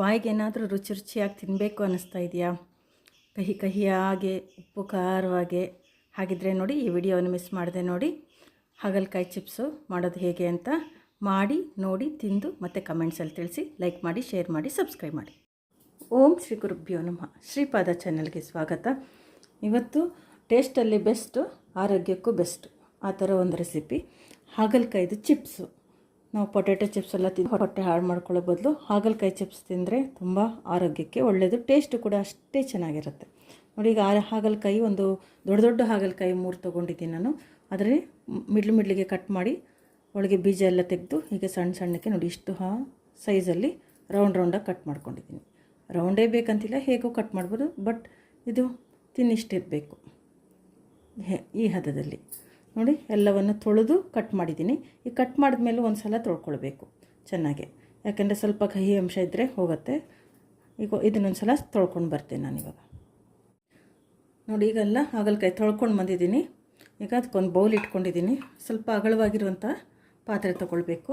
ಬಾಯಿಗೆ ಏನಾದರೂ ರುಚಿ ರುಚಿಯಾಗಿ ತಿನ್ನಬೇಕು ಅನ್ನಿಸ್ತಾ ಇದೆಯಾ? ಕಹಿ ಕಹಿಯಾಗೆ, ಉಪ್ಪು ಖಾರವಾಗೆ ಹಾಗಿದ್ರೆ ನೋಡಿ ಈ ವಿಡಿಯೋವನ್ನು ಮಿಸ್ ಮಾಡಿದೆ ನೋಡಿ. ಹಾಗಲಕಾಯಿ ಚಿಪ್ಸು ಮಾಡೋದು ಹೇಗೆ ಅಂತ ಮಾಡಿ, ನೋಡಿ, ತಿಂದು ಮತ್ತು ಕಮೆಂಟ್ಸಲ್ಲಿ ತಿಳಿಸಿ, ಲೈಕ್ ಮಾಡಿ, ಶೇರ್ ಮಾಡಿ, ಸಬ್ಸ್ಕ್ರೈಬ್ ಮಾಡಿ. ಓಂ ಶ್ರೀ ಗುರುಭ್ಯೋ ನಮಃ. ಶ್ರೀಪಾದ ಚಾನಲ್ಗೆ ಸ್ವಾಗತ. ಇವತ್ತು ಟೇಸ್ಟಲ್ಲಿ ಬೆಸ್ಟು, ಆರೋಗ್ಯಕ್ಕೂ ಬೆಸ್ಟು. ಆ ಥರ ಒಂದು ರೆಸಿಪಿ. ಹಾಗಲಕಾಯ್ದು ಚಿಪ್ಸು. ನಾವು ಪೊಟ್ಯಾಟೊ ಚಿಪ್ಸ್ ಎಲ್ಲ ತಿಂದು ಹೊಟ್ಟೆ ಹಾಳು ಮಾಡ್ಕೊಳ್ಳೋ ಬದಲು ಹಾಗಲಕಾಯಿ ಚಿಪ್ಸ್ ತಿಂದರೆ ತುಂಬ ಆರೋಗ್ಯಕ್ಕೆ ಒಳ್ಳೆಯದು ಟೇಸ್ಟು ಕೂಡ ಅಷ್ಟೇ ಚೆನ್ನಾಗಿರುತ್ತೆ. ನೋಡಿ, ಈಗ ಹಾಗಲಕಾಯಿ ಒಂದು ದೊಡ್ಡ ದೊಡ್ಡ ಹಾಗಲಕಾಯಿ ಮೂರು ತೊಗೊಂಡಿದ್ದೀನಿ ನಾನು. ಅದರಲ್ಲಿ ಮಿಡ್ಲು ಮಿಡ್ಲಿಗೆ ಕಟ್ ಮಾಡಿ ಒಳಗೆ ಬೀಜ ಎಲ್ಲ ತೆಗೆದು ಹೀಗೆ ಸಣ್ಣ ಸಣ್ಣಕ್ಕೆ ನೋಡಿ ಇಷ್ಟು ಹಾ ಸೈಜಲ್ಲಿ ರೌಂಡ್ ರೌಂಡಾಗಿ ಕಟ್ ಮಾಡ್ಕೊಂಡಿದ್ದೀನಿ. ರೌಂಡೇ ಬೇಕಂತಿಲ್ಲ, ಹೇಗೋ ಕಟ್ ಮಾಡ್ಬೋದು ಬಟ್ ಇದು ತಿನ್ನಿಷ್ಟಿರಬೇಕು. ಈ ಹದದಲ್ಲಿ. ನೋಡಿ, ಎಲ್ಲವನ್ನು ತೊಳೆದು ಕಟ್ ಮಾಡಿದ್ದೀನಿ. ಈ ಕಟ್ ಮಾಡಿದ್ಮೇಲೆ ಒಂದು ಸಲ ತೊಳ್ಕೊಳ್ಬೇಕು ಚೆನ್ನಾಗಿ. ಯಾಕೆಂದರೆ ಸ್ವಲ್ಪ ಕಹಿ ಅಂಶ ಇದ್ದರೆ ಹೋಗುತ್ತೆ. ಈಗ ಇದನ್ನೊಂದು ಸಲ ತೊಳ್ಕೊಂಡು ಬರ್ತೇನೆ ನಾನಿವಾಗ ನೋಡಿ ಈಗೆಲ್ಲ ಹಾಗಲಕಾಯಿ ತೊಳ್ಕೊಂಡು ಬಂದಿದ್ದೀನಿ. ಈಗ ಅದಕ್ಕೊಂದು ಬೌಲ್ ಇಟ್ಕೊಂಡಿದ್ದೀನಿ. ಸ್ವಲ್ಪ ಅಗಲವಾಗಿರುವಂಥ ಪಾತ್ರೆ ತೊಗೊಳ್ಬೇಕು.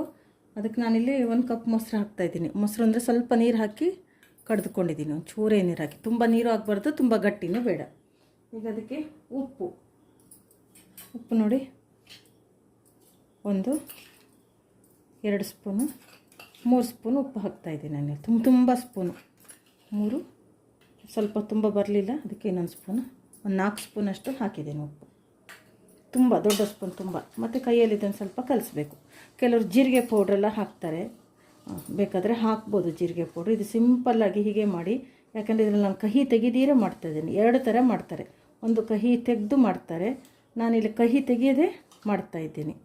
ಅದಕ್ಕೆ ನಾನಿಲ್ಲಿ ಒಂದು ಕಪ್ ಮೊಸರು ಹಾಕ್ತಾಯಿದ್ದೀನಿ ಮೊಸರು ಅಂದರೆ ಸ್ವಲ್ಪ ನೀರು ಹಾಕಿ ಕಡ್ದುಕೊಂಡಿದ್ದೀನಿ. ಒಂದು ಚೂರೇ ನೀರು ಹಾಕಿ. ತುಂಬ ನೀರು ಆಗಬಾರ್ದು, ತುಂಬ ಗಟ್ಟಿನೂ ಬೇಡ. ಈಗ ಅದಕ್ಕೆ ಉಪ್ಪು. ಉಪ್ಪು ನೋಡಿ. ಒಂದು, ಎರಡು ಸ್ಪೂನು, ಮೂರು ಸ್ಪೂನು ಉಪ್ಪು ಹಾಕ್ತಾಯಿದ್ದೀನಿ ನಾನು. ತುಂಬ ತುಂಬ ಸ್ಪೂನು. ಮೂರು, ಸ್ವಲ್ಪ ತುಂಬ ಬರಲಿಲ್ಲ, ಅದಕ್ಕೆ ಇನ್ನೊಂದು ಸ್ಪೂನು. ಒಂದು ನಾಲ್ಕು ಸ್ಪೂನಷ್ಟು ಹಾಕಿದ್ದೀನಿ ಉಪ್ಪು. ತುಂಬ, ದೊಡ್ಡ ಸ್ಪೂನ್ ತುಂಬ. ಮತ್ತು ಕೈಯಲ್ಲಿ ಇದನ್ನು ಸ್ವಲ್ಪ ಕಲಿಸ್ಬೇಕು. ಕೆಲವರು ಜೀರಿಗೆ ಪೌಡ್ರೆಲ್ಲ ಹಾಕ್ತಾರೆ. ಬೇಕಾದರೆ ಹಾಕ್ಬೋದು ಜೀರಿಗೆ ಪೌಡ್ರ್. ಇದು ಸಿಂಪಲ್ಲಾಗಿ ಹೀಗೆ ಮಾಡಿ, ಯಾಕಂದರೆ ಇದರಲ್ಲಿ ನಾನು ಕಹಿ ತೆಗೆದೀರೇ ಮಾಡ್ತಾಯಿದ್ದೀನಿ ಎರಡು ಥರ ಮಾಡ್ತಾರೆ. ಒಂದು ಕಹಿ ತೆಗೆದು ಮಾಡ್ತಾರೆ. ನಾನಿಲ್ಲಿ ಕಹಿ ತೆಗೆಯದೆ ಮಾಡ್ತಾಯಿದ್ದೀನಿ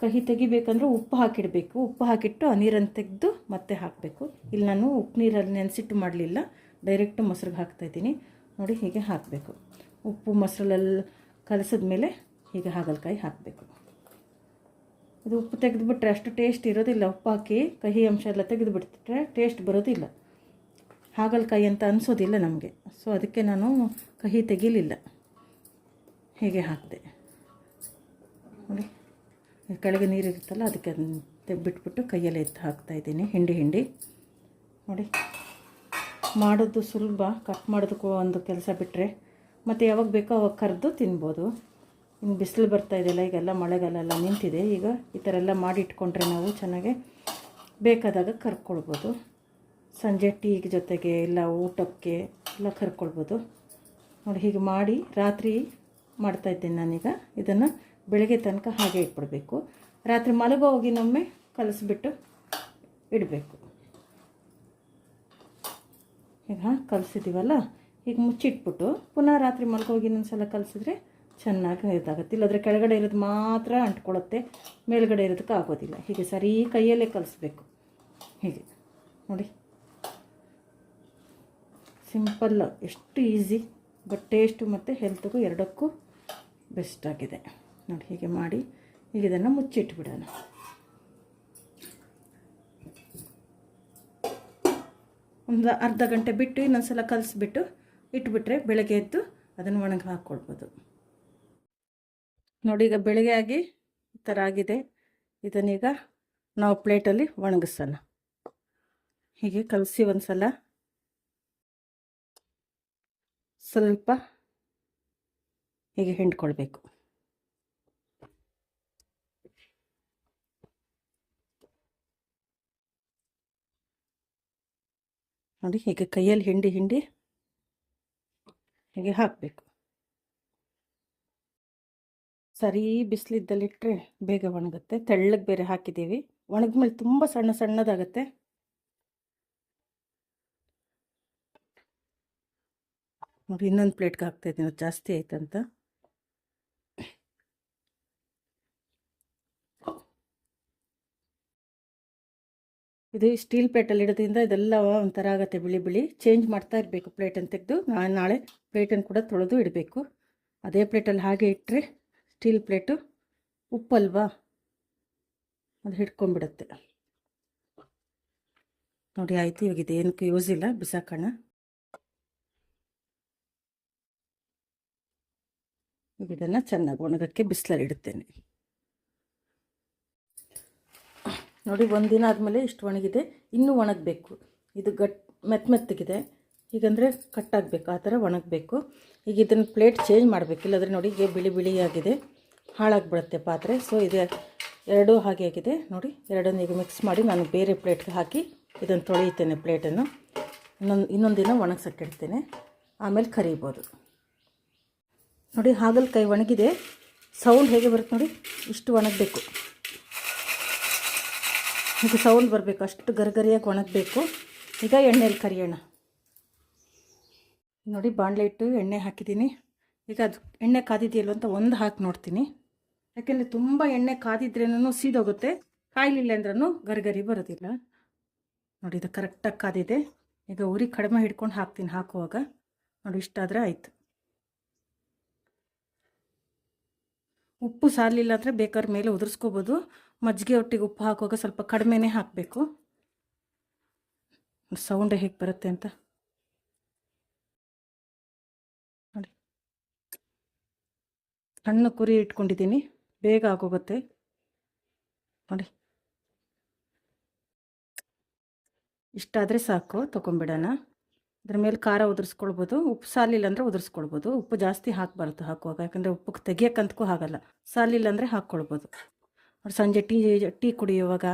ಕಹಿ ತೆಗಿಬೇಕಂದ್ರೆ ಉಪ್ಪು ಹಾಕಿಡಬೇಕು. ಉಪ್ಪು ಹಾಕಿಟ್ಟು ಆ ನೀರನ್ನು ತೆಗೆದು ಮತ್ತೆ ಹಾಕಬೇಕು. ಇಲ್ಲಿ ನಾನು ಉಪ್ಪು ನೀರಲ್ಲಿ ನೆನೆಸಿಟ್ಟು ಮಾಡಲಿಲ್ಲ. ಡೈರೆಕ್ಟ್ ಮೊಸರಿಗೆ ಹಾಕ್ತಾಯಿದ್ದೀನಿ ನೋಡಿ, ಹೀಗೆ ಹಾಕಬೇಕು. ಉಪ್ಪು ಮೊಸರಲ್ಲೆಲ್ಲ ಕಲಸಿದ್ಮೇಲೆ ಹೀಗೆ ಹಾಗಲಕಾಯಿ ಹಾಕಬೇಕು. ಇದು ಉಪ್ಪು ತೆಗೆದುಬಿಟ್ರೆ ಅಷ್ಟು ಟೇಸ್ಟ್ ಇರೋದಿಲ್ಲ. ಉಪ್ಪು ಹಾಕಿ ಕಹಿ ಅಂಶ ಎಲ್ಲ ತೆಗೆದುಬಿಟ್ರೆ ಟೇಸ್ಟ್ ಬರೋದಿಲ್ಲ. ಹಾಗಲಕಾಯಿ ಅಂತ ಅನಿಸೋದಿಲ್ಲ ನಮಗೆ. ಸೊ ಅದಕ್ಕೆ ನಾನು ಕಹಿ ತೆಗಿಲಿಲ್ಲ. ಹೀಗೆ ಹಾಕಿದೆ. ನೋಡಿ ಕೆಳಗೆ ನೀರಿರುತ್ತಲ್ಲ ಅದಕ್ಕೆ ಅದನ್ನು ತೆಗ್ಬಿಟ್ಬಿಟ್ಟು ಕೈಯಲ್ಲಿ ಎತ್ತು ಹಾಕ್ತಾಯಿದ್ದೀನಿ ಹಿಂಡಿ ಹಿಂಡಿ. ನೋಡಿ, ಮಾಡೋದು ಸುಲಭ. ಕಟ್ ಮಾಡೋದಕ್ಕೂ ಒಂದು ಕೆಲಸ ಬಿಟ್ಟರೆ ಮತ್ತು ಯಾವಾಗ ಬೇಕೋ ಅವಾಗ ಕರೆದು ತಿನ್ಬೋದು. ಇನ್ನು ಬಿಸಿಲು ಬರ್ತಾ ಇದೆಯಲ್ಲ, ಈಗೆಲ್ಲ ಮಳೆಗಾಲೆಲ್ಲ ನಿಂತಿದೆ. ಈಗ ಈ ಥರ ಎಲ್ಲ ಮಾಡಿ ಇಟ್ಕೊಂಡ್ರೆ ನಾವು ಚೆನ್ನಾಗೆ ಬೇಕಾದಾಗ ಕರ್ಕೊಳ್ಬೋದು. ಸಂಜೆ ಟೀಗೆ ಜೊತೆಗೆ ಇಲ್ಲ ಊಟಕ್ಕೆ ಎಲ್ಲ ಕರ್ಕೊಳ್ಬೋದು. ನೋಡಿ, ಹೀಗೆ ಮಾಡಿ ರಾತ್ರಿ ಮಾಡ್ತಾಯಿದ್ದೀನಿ ನಾನೀಗ. ಇದನ್ನು ಬೆಳಗ್ಗೆ ತನಕ ಹಾಗೆ ಇಟ್ಬಿಡಬೇಕು. ರಾತ್ರಿ ಮಲಗೋ ಹೋಗಿನೊಮ್ಮೆ ಕಲಸಿಬಿಟ್ಟು ಇಡಬೇಕು. ಈಗ ಕಲಿಸಿದ್ದೀವಲ್ಲ ಈಗ ಮುಚ್ಚಿಟ್ಬಿಟ್ಟು ಪುನಃ ರಾತ್ರಿ ಇನ್ನೊಂದು ಸಲ ಕಲಿಸಿದ್ರೆ ಚೆನ್ನಾಗಿ ಇದಾಗುತ್ತೆ. ಇಲ್ಲದ್ರೆ ಕೆಳಗಡೆ ಇರೋದು ಮಾತ್ರ ಅಂಟ್ಕೊಳ್ಳುತ್ತೆ. ಮೇಲ್ಗಡೆ ಇರೋದಕ್ಕೆ ಆಗೋದಿಲ್ಲ. ಹೀಗೆ ಸರಿ ಕೈಯಲ್ಲೇ ಕಲಿಸ್ಬೇಕು. ಹೀಗೆ. ನೋಡಿ. ಸಿಂಪಲ್ಲು ಎಷ್ಟು ಈಸಿ ಬಟ್ ಟೇಸ್ಟು ಮತ್ತು ಹೆಲ್ತ್ಗೂ ಎರಡಕ್ಕೂ ಬೆಸ್ಟ್ ಆಗಿದೆ ನೋಡಿ, ಹೀಗೆ ಮಾಡಿ ಈಗ ಇದನ್ನು ಮುಚ್ಚಿಟ್ಬಿಡೋಣ. ಒಂದು ಅರ್ಧ ಗಂಟೆ ಬಿಟ್ಟು ಇನ್ನೊಂದು ಸಲ ಕಲಿಸ್ಬಿಟ್ಟು ಇಟ್ಬಿಟ್ರೆ ಬೆಳಗ್ಗೆ ಎದ್ದು ಅದನ್ನು ಒಣಗಿ ಹಾಕ್ಕೊಳ್ಬೋದು. ನೋಡಿ, ಈಗ ಬೆಳಗ್ಗೆ ಆಗಿ ಈ ಥರ ಆಗಿದೆ. ಇದನ್ನೀಗ ನಾವು ಪ್ಲೇಟಲ್ಲಿ ಒಣಗಿಸೋಣ. ಹೀಗೆ ಕಲಸಿ ಒಂದು ಸಲ ಸ್ವಲ್ಪ ಹೀಗೆ ಹಿಂಡ್ಕೊಳ್ಬೇಕು. ನೋಡಿ ಹೀಗೆ ಕೈಯಲ್ಲಿ ಹಿಂಡಿ ಹಿಂಡಿ ಹೀಗೆ ಹಾಕಬೇಕು. ಸರಿ ಬಿಸಿಲಿದ್ದಲ್ಲಿಟ್ಟರೆ ಬೇಗ ಒಣಗುತ್ತೆ. ತೆಳ್ಳಗೆ ಬೇರೆ ಹಾಕಿದ್ದೀವಿ. ಒಣಗಿದ್ಮೇಲೆ ತುಂಬ ಸಣ್ಣ ಸಣ್ಣದಾಗತ್ತೆ. ನೋಡಿ ಇನ್ನೊಂದು ಪ್ಲೇಟ್ಗೆ ಹಾಕ್ತಾಯಿದ್ದೀನಿ ಜಾಸ್ತಿ ಆಯ್ತಂತ. ಇದು ಸ್ಟೀಲ್ ಪ್ಲೇಟಲ್ಲಿ ಇಡೋದ್ರಿಂದ ಇದೆಲ್ಲ ಒಂಥರ ಆಗುತ್ತೆ ಬಿಳಿ ಬಿಳಿ. ಚೇಂಜ್ ಮಾಡ್ತಾ ಇರಬೇಕು ಪ್ಲೇಟನ್ನು ತೆಗೆದು. ನಾನು ನಾಳೆ ಪ್ಲೇಟನ್ನು ಕೂಡ ತೊಳೆದು ಇಡಬೇಕು. ಅದೇ ಪ್ಲೇಟಲ್ಲಿ ಹಾಗೆ ಇಟ್ಟರೆ ಸ್ಟೀಲ್ ಪ್ಲೇಟು ಉಪ್ಪಲ್ವಾ? ಅದು ಹಿಡ್ಕೊಂಬಿಡುತ್ತೆ ನೋಡಿ, ಆಯಿತು. ಇವಾಗ ಇದು ಏನಕ್ಕೆ ಯೂಸ್ ಇಲ್ಲ. ಬಿಸಾಕೋಣ. ಇದನ್ನು ಚೆನ್ನಾಗಿ ಒಣಗಕ್ಕೆ ಬಿಸಿಲಲ್ಲಿ ಇಡುತ್ತೇನೆ. ನೋಡಿ ಒಂದಿನ ಆದಮೇಲೆ ಇಷ್ಟು ಒಣಗಿದೆ. ಇನ್ನೂ ಒಣಗಬೇಕು. ಇದು ಗಟ್ ಮೆತ್ತ ಮೆತ್ತಗಿದೆ. ಹೀಗಂದರೆ ಕಟ್ಟಾಗಬೇಕು ಆ ಥರ ಒಣಗಬೇಕು. ಈಗ ಇದನ್ನು ಪ್ಲೇಟ್ ಚೇಂಜ್ ಮಾಡಬೇಕು. ಇಲ್ಲಾಂದರೆ ನೋಡಿ ಈಗ ಬಿಳಿ ಬಿಳಿಯಾಗಿದೆ ಹಾಳಾಗಿಬಿಡುತ್ತೆ ಪಾತ್ರೆ. ಸೊ, ಇದು ಎರಡೂ ಹಾಗೆ ಆಗಿದೆ. ನೋಡಿ, ಎರಡನ್ನು ಈಗ ಮಿಕ್ಸ್ ಮಾಡಿ ನಾನು ಬೇರೆ ಪ್ಲೇಟ್ಗೆ ಹಾಕಿ ಇದನ್ನು ತೊಳೆಯುತ್ತೇನೆ ಪ್ಲೇಟನ್ನು. ಇನ್ನೊಂದು ಇನ್ನೊಂದು ದಿನ ಒಣಗಿಸಕ್ಕಿಡ್ತೇನೆ ಆಮೇಲೆ ಕರಿಬೋದು. ನೋಡಿ, ಹಾಗಲಕಾಯಿ ಒಣಗಿದೆ. ಸೌಂಡ್ ಹೇಗೆ ಬರುತ್ತೆ ನೋಡಿ, ಇಷ್ಟು ಒಣಗಬೇಕು. ಈಗ ಸೌಂಡ್ ಬರಬೇಕು. ಅಷ್ಟು ಗರಿಗರಿಯಾಗಿ ಒಣಗಬೇಕು. ಈಗ ಎಣ್ಣೆಲಿ ಕರಿಯೋಣ. ನೋಡಿ, ಬಾಣಲೆ ಇಟ್ಟು ಎಣ್ಣೆ ಹಾಕಿದ್ದೀನಿ. ಈಗ ಅದು ಎಣ್ಣೆ ಕಾದಿದೆಯಲ್ಲ ಅಂತ ಒಂದು ಹಾಕಿ ನೋಡ್ತೀನಿ. ಯಾಕೆಂದರೆ ತುಂಬ ಎಣ್ಣೆ ಕಾದಿದ್ರೇನೂ ಸೀದೋಗುತ್ತೆ. ಕಾಯಲಿಲ್ಲ ಅಂದ್ರೂ ಗರಿಗರಿ ಬರೋದಿಲ್ಲ. ನೋಡಿ, ಇದು ಕರೆಕ್ಟಾಗಿ ಕಾದಿದೆ. ಈಗ ಉರಿ ಕಡಿಮೆ ಹಿಡ್ಕೊಂಡು ಹಾಕ್ತೀನಿ, ಹಾಕುವಾಗ. ನೋಡಿ, ಇಷ್ಟಾದರೆ ಆಯಿತು. ಉಪ್ಪು ಸಾರಲಿಲ್ಲ ಅಂದರೆ ಬೇಕಾದ್ರೆ ಮೇಲೆ ಉದುರಿಸ್ಕೋಬೋದು. ಮಜ್ಜಿಗೆ ಒಟ್ಟಿಗೆ ಉಪ್ಪು ಹಾಕುವಾಗ ಸ್ವಲ್ಪ ಕಡಿಮೆನೇ ಹಾಕಬೇಕು. ಸೌಂಡ್ ಹೇಗೆ ಬರುತ್ತೆ ಅಂತ. ನೋಡಿ. ಸಣ್ಣ ಕುರಿ ಇಟ್ಕೊಂಡಿದ್ದೀನಿ. ಬೇಗ ಆಗೋಗುತ್ತೆ. ನೋಡಿ. ಇಷ್ಟಾದರೆ ಸಾಕು ತೊಗೊಂಬಿಡೋಣ ಅದ್ರ ಮೇಲೆ ಖಾರ ಉದುರಿಸ್ಕೊಳ್ಬೋದು, ಉಪ್ಪು ಸಾಲಿಲ್ಲ ಅಂದರೆ ಉದುರಿಸ್ಕೊಳ್ಬೋದು. ಉಪ್ಪು ಜಾಸ್ತಿ ಹಾಕಬಾರ್ದು ಹಾಕುವಾಗ, ಯಾಕಂದರೆ ಉಪ್ಪು ತೆಗಿಯೋಕ್ಕಂತಕ್ಕೂ ಆಗಲ್ಲ. ಸಾಲಿಲ್ಲ ಅಂದರೆ ಹಾಕ್ಕೊಳ್ಬೋದು. ಅವ್ರು ಸಂಜೆ ಟೀ ಟೀ ಕುಡಿಯುವಾಗ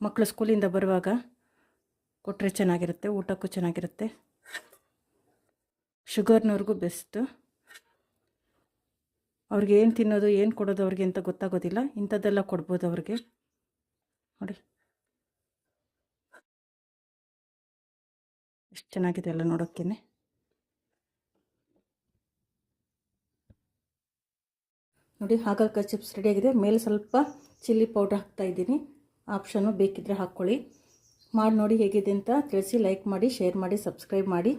ಮಕ್ಕಳು ಸ್ಕೂಲಿಂದ ಬರುವಾಗ ಕೊಟ್ಟರೆ ಚೆನ್ನಾಗಿರುತ್ತೆ, ಊಟಕ್ಕೂ ಚೆನ್ನಾಗಿರುತ್ತೆ. ಶುಗರ್ನವ್ರಿಗೂ ಬೆಸ್ಟು. ಅವ್ರಿಗೆ ಏನು ತಿನ್ನೋದು, ಏನು ಕೊಡೋದು ಅವ್ರಿಗೆ ಅಂತ ಗೊತ್ತಾಗೋದಿಲ್ಲ. ಇಂಥದ್ದೆಲ್ಲ ಕೊಡ್ಬೋದು ಅವ್ರಿಗೆ. ನೋಡಿ. ಚೆನ್ನಾಗಿದೆ ಅಲ್ಲ ನೋಡೋಕ್ಕೇ ನೋಡಿ ಹಾಗಲ್ಕಾಯಿ ಚಿಪ್ಸ್ ರೆಡಿಯಾಗಿದೆ ಮೇಲೆ ಸ್ವಲ್ಪ ಚಿಲ್ಲಿ ಪೌಡ್ರ್ ಹಾಕ್ತಾ ಇದ್ದೀನಿ. ಆಪ್ಷನ್ನು ಬೇಕಿದ್ದರೆ ಹಾಕ್ಕೊಳ್ಳಿ ಮಾಡಿ ನೋಡಿ ಹೇಗಿದೆ ಅಂತ ತಿಳಿಸಿ ಲೈಕ್ ಮಾಡಿ ಶೇರ್ ಮಾಡಿ ಸಬ್ಸ್ಕ್ರೈಬ್ ಮಾಡಿ.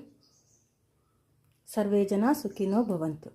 ಸರ್ವೇ ಜನ ಸುಖಿನೋ ಭವಂತು.